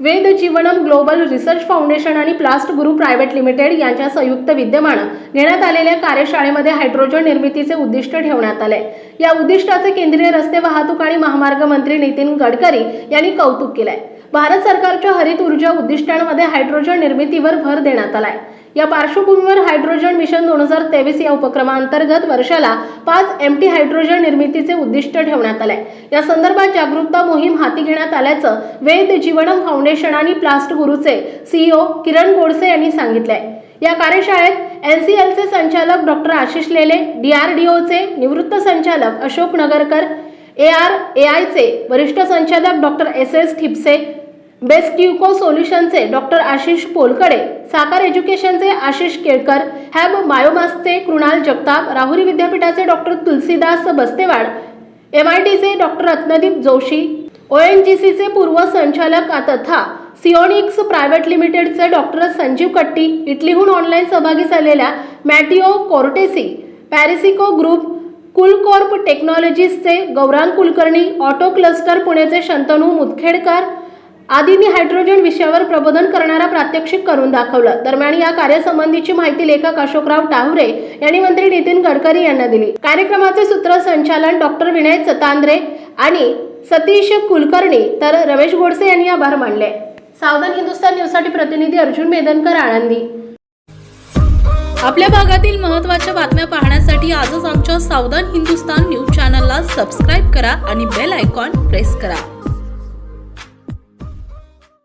Ved Jeevanam global research foundation आणि प्लास्ट गुरु private limited यांच्या संयुक्त विद्यमानं घेण्यात आलेल्या कार्यशाळेमध्ये हायड्रोजन निर्मितीचे उद्दिष्ट ठेवण्यात आले. या उद्दिष्टाचे केंद्रीय रस्ते वाहतूक आणि महामार्ग मंत्री नितीन गडकरी यांनी कौतुक केलंय. भारत सरकारच्या हरित ऊर्जा उद्दिष्टांमध्ये हायड्रोजन निर्मितीवर भर देण्यात आलाय. या पार्श्वभूमीवर हायड्रोजन मिशन दोन हजार तेवीस या उपक्रमांतर्गत वर्षाला पाच एम टी हायड्रोजन निर्मितीचे उद्दिष्ट ठेवण्यात आले. या संदर्भात जागरूकता मोहीम हाती घेण्यात आल्याचं वेद जीवनम फाउंडेशन आणि प्लास्ट गुरुचे सीईओ किरण गोडसे यांनी सांगितलंय. या कार्यशाळेत एनसीएलचे संचालक डॉक्टर आशिष लेले डीआरडीओचे निवृत्त संचालक Ashok Nagarkar A R A आयचे वरिष्ठ संचालक doctor S S Thipse best क्युको सोल्युशनचे डॉक्टर आशिष पोलकडे साकार एज्युकेशनचे आशिष केळकर हॅब बायोमासचे कृणाल जगताप राहुरी विद्यापीठाचे doctor Tulsidas Bastewad M I टीचे doctor Ratnadeep Joshi O N G सीचे पूर्व संचालक तथा सिओनिक्स प्रायव्हेट लिमिटेडचे डॉक्टर संजीव कट्टी इटलीहून ऑनलाईन सहभागी झालेल्या मॅटिओ कोर्टेसी पॅरिसिको ग्रुप कुलकॉर्प टेक्नॉलॉजीजचे गौरांग कुलकर्णी ऑटो क्लस्टर पुणेचे शंतनू मुदखेडकर आदींनी हायड्रोजन विषयावर प्रबोधन करणारा प्रात्यक्षिक करून दाखवलं. दरम्यान या कार्यासंबंधीची माहिती लेखक अशोकराव टाहुरे यांनी मंत्री नितीन गडकरी यांना दिली. कार्यक्रमाचे सूत्रसंचालन डॉक्टर विनय चतांद्रे आणि सतीश कुलकर्णी तर रमेश गोडसे यांनी आभार मानले. सावधान हिंदुस्तान न्यूजसाठी प्रतिनिधी अर्जुन मेदनकर आनंदी आपल्या भागातील महत्त्वाच्या बातम्या पाहण्यासाठी आजच आमच्या सावधान हिंदुस्तान न्यूज चॅनलला सबस्क्राईब करा आणि बेल आयकॉन प्रेस करा.